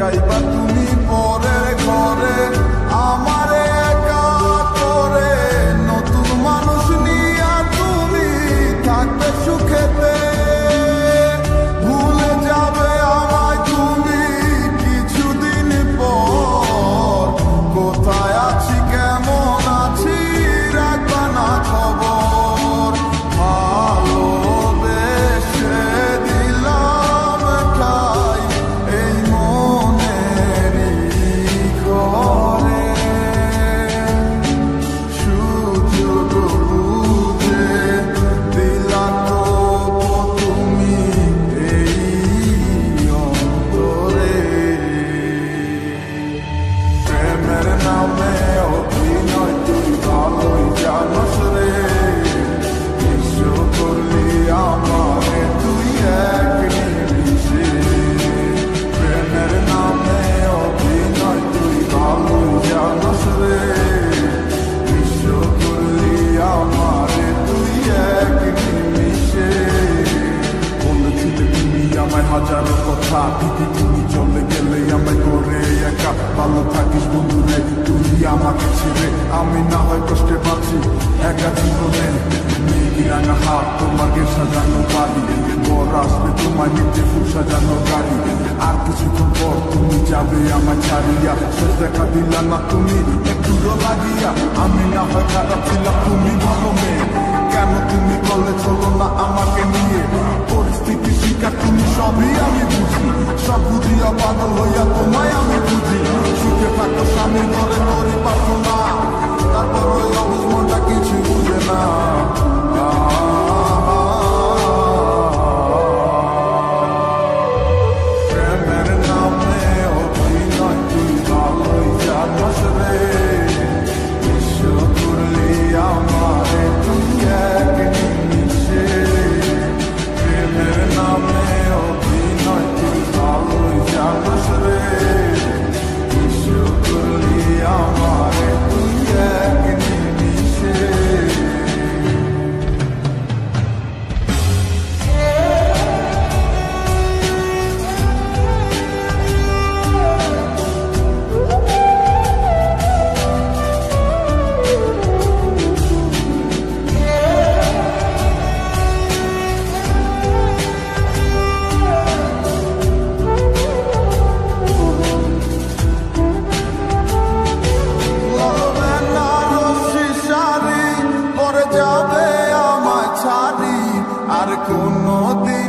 যাইবা তুমি পরে। বন্ধুরে তুমি আমাকে ছেড়ে। আমি না হয় কষ্টে বাঁচি, একা জীবনে। রাঙা হাত তোমাকে সাজানো বাড়ি। বর আসবে তোমার নিচে ফুল সাজানো গাড়ি। আর কিছুক্ষণ পর তুমি যাবে আমার ছাড়িয়া। শেষ দেখা দিলা না তুমি, একটু লাগিয়া। আমি না হয় খারাপ ছিলাম, তুমি ভালো মেয়ে। কেন তুমি বলে চলো না আমাকে নিয়ে? পরিস্থিতি শিকার তুমি সবই আমি বুঝি। সব বুঝিয়া পাগল হইয়া তোমায় আমি বুঝি। ma cosa mi corre, corre, parto কোনো